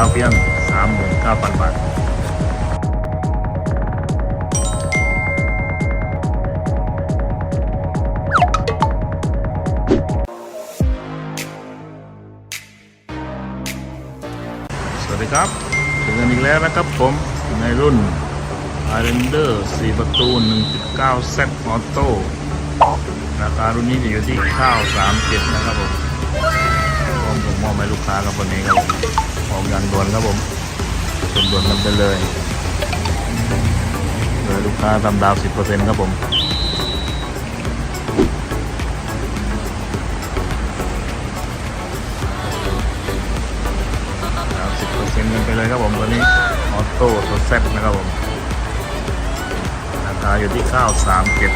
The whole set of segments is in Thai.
าวเพียง 39,000 บาทสวัสดีครับถึงกันอีกแล้วนะครับผมในรุ่น r e n d e r 4 ประตู 1.9 Z Auto ราคารุ่นนี้จะอยู่ที่ข้าว 37 นะครับผมผมมอบให้ลูกค้ากับวันนี้ครับผม ออกอย่างด่วนครับผมเป็นด่วนกันไปเลยโดยลูกค้าทำดาว 10%ครับผมดาวสิบเปอร์เซ็นต์กันไปเลยครับผมตัวนี้ออโต้ตัวแซดนะครับผมราคาอยู่ที่ข้าวสามเจ็ด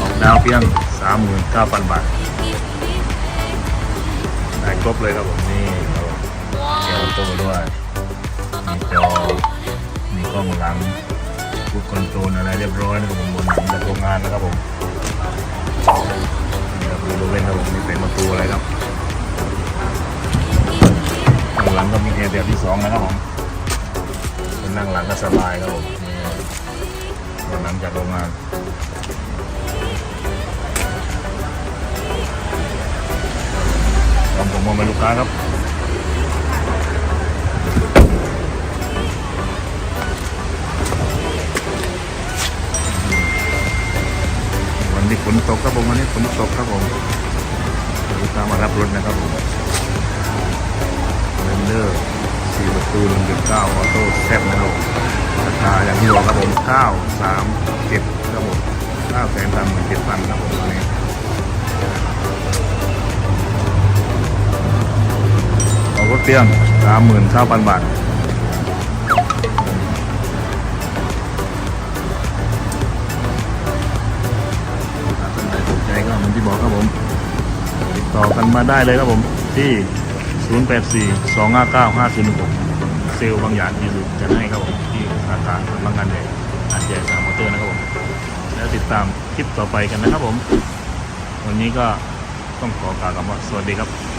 ออกดาวเพียงสามหมื่นเก้าพันบาท ครบเลยครับผมนี่ครับผมเกียร์ออโตด้วย มีจอ มีกล้องหลังฟุตคอนโทรลอะไรเรียบร้อยนะครับผมบนหลังจากโรงงานนะครับผมนี่ครับดูเล่นครับผมนี่เป็นประตูอะไรครับข้างหลังก็มีแอร์แบบที่สองนะครับผมนั่งหลังก็สบายครับผมนี่หลังจากโรงงาน มองเป็นลูกค้าครับวันนี้ฝนตกครับผมวันนี้ฝนตกครับผมลูกค้ามารับรถนะครับผมเรนเดอร์สี่ประตูหนึ่งจุดเก้าออโต้แซ่บนะครับราคาอย่างที่บอกครับผมเก้าสามเจ็ดครับผมเก้าแสนสามหมื่นเจ็ดพันครับผมตัวนี้ เตี้ยงสามหมื่นเก้าพันบาท ถ้าท่านใดสนใจก็เหมือนที่บอกครับผม ติดต่อกันมาได้เลยครับผม ที่ 084 259 5016 เซลล์บางอย่างที่สุดจะให้ครับผม ที่สาขาบางงานใหญ่อาจใหญ่สามมอเตอร์นะครับผม แล้วติดตามคลิปต่อไปกันนะครับผม วันนี้ก็ต้องขอกล่าวคำว่าสวัสดีครับ